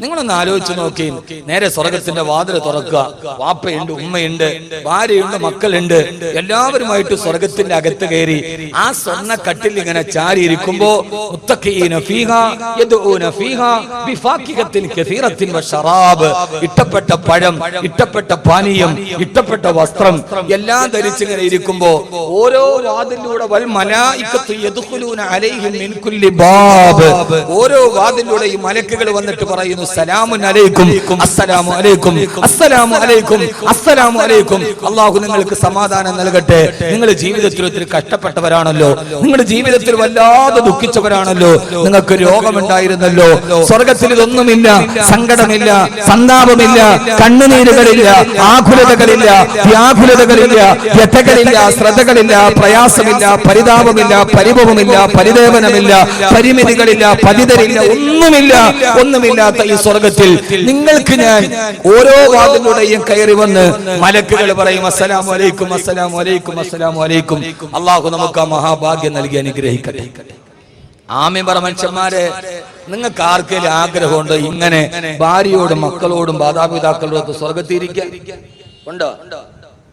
നിങ്ങളൊന്ന് ആലോചിച്ച് നോക്കി. നേരെ സ്വർഗത്തിന്റെ വാതിൽ തുറക്കുക. വാപ്പയുണ്ട് ഉമ്മയുണ്ട് ഭാര്യയുണ്ട് മക്കളുണ്ട്. എല്ലാവരുമായിട്ട് സ്വർഗത്തിന്റെ അകത്ത് കയറി ആ സ്വർണ കട്ടിൽ ഇങ്ങനെ ചാരി ഇരിക്കുമ്പോ ഇഷ്ടപ്പെട്ട പഴം ഇഷ്ടപ്പെട്ട പാനീയം ഇഷ്ടപ്പെട്ട വസ്ത്രം എല്ലാം ധരിച്ചിങ്ങനെ ഇരിക്കുമ്പോ ഓരോ വാതിലൂടെ ഓരോ വാതിലൂടെ ഈ മലക്കുകൾ വന്നിട്ട് പറയുന്നു സലാമു അലൈക്കും അസ്സലാമു അലൈക്കും അസ്സലാമു അലൈക്കും അസ്സലാമു അലൈക്കും. അള്ളാഹു നിങ്ങൾക്ക് സമാധാനം നൽകട്ടെ. നിങ്ങൾ ജീവിതത്തിൽ ഒത്തിരി കഷ്ടപ്പെട്ടവരാണല്ലോ. നിങ്ങൾ ജീവിതത്തിൽ വല്ലാതെ ദുഃഖിച്ചവരാണല്ലോ. നിങ്ങൾക്ക് രോഗമുണ്ടായിരുന്നല്ലോ. സ്വർഗത്തിൽ ഇതൊന്നുമില്ല. സങ്കടമില്ല. സന്താപമില്ല. കണ്ണുനീരുകളില്ല. ആകുലതകളില്ല. വ്യാകുലതകളില്ല. വ്യഥകളില്ല. ശ്രദ്ധകളില്ല. പ്രയാസമില്ല. പരിതാപമില്ല. പരിഭവമില്ല. പരിദേവനമില്ല. പരിമിതികളില്ല. പതിതരില്ല ഒന്നുമില്ല. ഒന്നുമില്ല. ഒന്നുമില്ലാത്ത ഈ സ്വർഗത്തിൽ നിങ്ങൾക്ക് ഞാൻ ഓരോ വാതിലൂടെയും കയറി വന്ന് മലക്കുകൾ പറയും അസ്സലാം വലൈക്കും അസ്സലാം വലൈക്കും അസ്സലാം വലൈക്കും അള്ളാഹു നമുക്ക് ആ മഹാഭാഗ്യം നൽകി അനുഗ്രഹിക്കട്ടെ ആമി പറ മനുഷ്യന്മാരെ നിങ്ങൾക്ക് ആർക്കെങ്കിലും ആഗ്രഹമുണ്ട്? ഇങ്ങനെ ഭാര്യയോടും മക്കളോടും മാതാപിതാക്കളോടും ഒക്കെ സ്വർഗത്തിരിക്കാൻ. ഉണ്ടോ?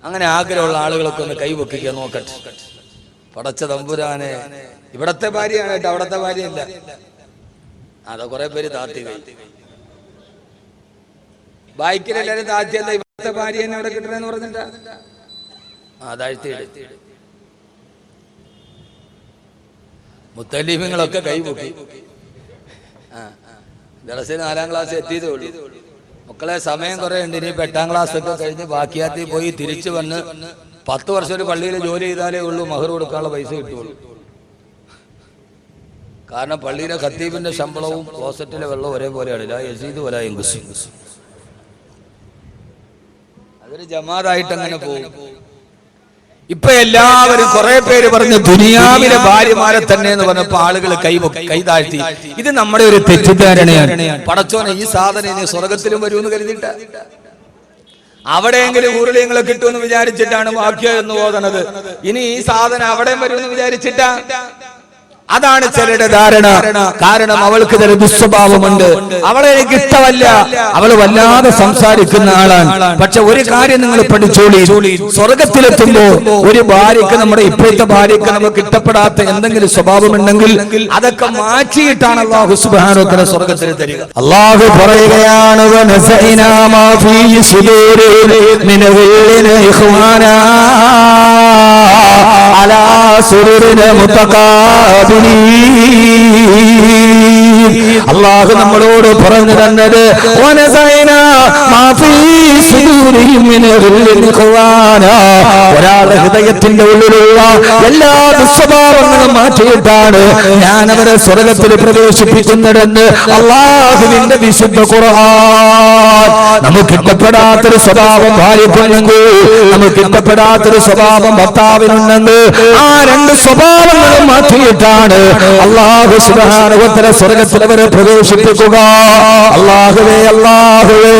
അങ്ങനെ ആഗ്രഹമുള്ള ആളുകളൊക്കെ ഒന്ന് കൈവെക്കുക നോക്കട്ടെ. പടച്ച തമ്പുരാനെ ഇവിടത്തെ ഭാര്യയാണ് കേട്ടോ അവിടത്തെ ഭാര്യയല്ല? അതാ കുറെ പേര് താത്തി ബൈക്കിലെല്ലാരും താത്തിയല്ല ഇവിടുത്തെ ഭാര്യ തന്നെ അവിടെ കിട്ടണെന്ന് പറഞ്ഞിട്ടാ? ആ താഴ്ത്തിയിട് മുത്തലീഫിങ്ങളൊക്കെ കൈപൊക്കി ആ നാലാം ക്ലാസ് എത്തിയതേ ഉള്ളൂ. മക്കളെ സമയം കുറെ ഉണ്ട്. ഇനി എട്ടാം ക്ലാസ് ഒക്കെ കഴിഞ്ഞ് ബാക്കിയാത്തി പോയി തിരിച്ചു വന്ന് പത്ത് വർഷം ഒരു പള്ളിയിൽ ജോലി ചെയ്താലേ ഉള്ളൂ. മഹർ കൊടുക്കാനുള്ള പൈസ കിട്ടുള്ളൂ. കാരണം പള്ളിയിലെ ഖത്തീബിന്റെ ശമ്പളവും ക്ലോസറ്റിലെ വെള്ളവും ഒരേപോലെയാണ്. ലാ യസീദ് വലാ യൻഖുസ്. അതൊരു ജമാറായിട്ട് അങ്ങനെ പോകും ഇപ്പൊ എല്ലാവരും കുറെ പേര് പറഞ്ഞു ദുനിയാവിലെ ഭാര്യമാരെ തന്നെ എന്ന് പറഞ്ഞപ്പോ ആളുകൾ കൈ കൈ താഴ്ത്തി. ഇത് നമ്മുടെ ഒരു തെറ്റിദ്ധാരണയാണ്. പടച്ചോനെ ഈ സാധനം ഇനി സ്വർഗത്തിലും വരുമെന്ന് കരുതിട്ട അവിടെയെങ്കിലും ഉരുളിയങ്ങളെ കിട്ടുമെന്ന് വിചാരിച്ചിട്ടാണ് വാക്യം എന്ന് ഓതണത്. ഇനി ഈ സാധനം അവിടെയും വരുമെന്ന് വിചാരിച്ചിട്ടാ. അതാണ് ചിലരുടെ ധാരണ. കാരണം അവൾക്ക് ചില ദുസ്വഭാവമുണ്ട്. അവളെ എനിക്ക് ഇഷ്ടമല്ല. അവൾ വല്ലാതെ സംസാരിക്കുന്ന ആളാണ്. പക്ഷെ ഒരു കാര്യം നിങ്ങൾ പഠിച്ചോളി. സ്വർഗത്തിലെത്തുമ്പോ ഒരു ഭാര്യക്ക് നമ്മുടെ ഇപ്പോഴത്തെ ഭാര്യക്ക് നമുക്ക് ഇഷ്ടപ്പെടാത്ത എന്തെങ്കിലും സ്വഭാവമുണ്ടെങ്കിൽ അതൊക്കെ മാറ്റിയിട്ടാണ് അള്ളാഹു സുബാനോത്തര സ്വർഗത്തിൽ തരിക. അള്ളാഹു പറയുകയാണ് "വനസഅനാ മാ ഫീ സുദൂരിഹിം മിൻ ഗില്ലിൻ ഇഖ്വാനാ. മുതഖാബിലീൻ." അള്ളാഹു നമ്മളോട് പറഞ്ഞു തന്നത്. ഒരാളുടെ ഹൃദയത്തിന്റെ ഉള്ളിലുള്ള എല്ലാ ദുസ്വഭാവങ്ങളും മാറ്റിയിട്ടാണ് ഞാൻ അവരെ സ്വർഗത്തിൽ പ്രവേശിപ്പിക്കുന്നതെന്ന് അള്ളാഹുവിന്റെ വിശുദ്ധ ഖുർആൻ നമുക്ക് ഇഷ്ടപ്പെടാത്തൊരു സ്വഭാവം ഭാര്യക്കുണ്ടെങ്കിൽ നമുക്ക് ഇഷ്ടപ്പെടാത്തൊരു സ്വഭാവം ഭർത്താവിനുണ്ടെന്ന് ആ രണ്ട് സ്വഭാവങ്ങളും മാറ്റിയിട്ടാണ് അള്ളാഹു സുബാനുവത്തര സ്വർഗത്തിലവരെ പ്രവേശിപ്പിക്കുക. അള്ളാഹുവേ അള്ളാഹുവേ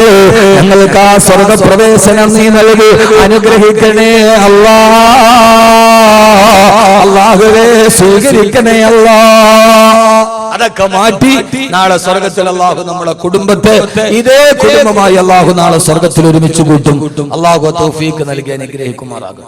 ഞങ്ങൾക്ക് ആ സ്വർഗ പ്രവേശനം നീ നൽകി. അനുഗ്രഹിക്കണേ അള്ളാ. അള്ളാഹുവേ സ്വീകരിക്കണേ അല്ലാ അതൊക്കെ മാറ്റി നാളെ സ്വർഗത്തിൽ അള്ളാഹു നമ്മളെ കുടുംബത്തെ ഇതേ കുടുംബമായി അള്ളാഹു നാളെ സ്വർഗത്തിൽ ഒരുമിച്ച് കൂട്ടും. അള്ളാഹു തൗഫീക്ക് നൽകി അനുഗ്രഹിക്കുമാറാകും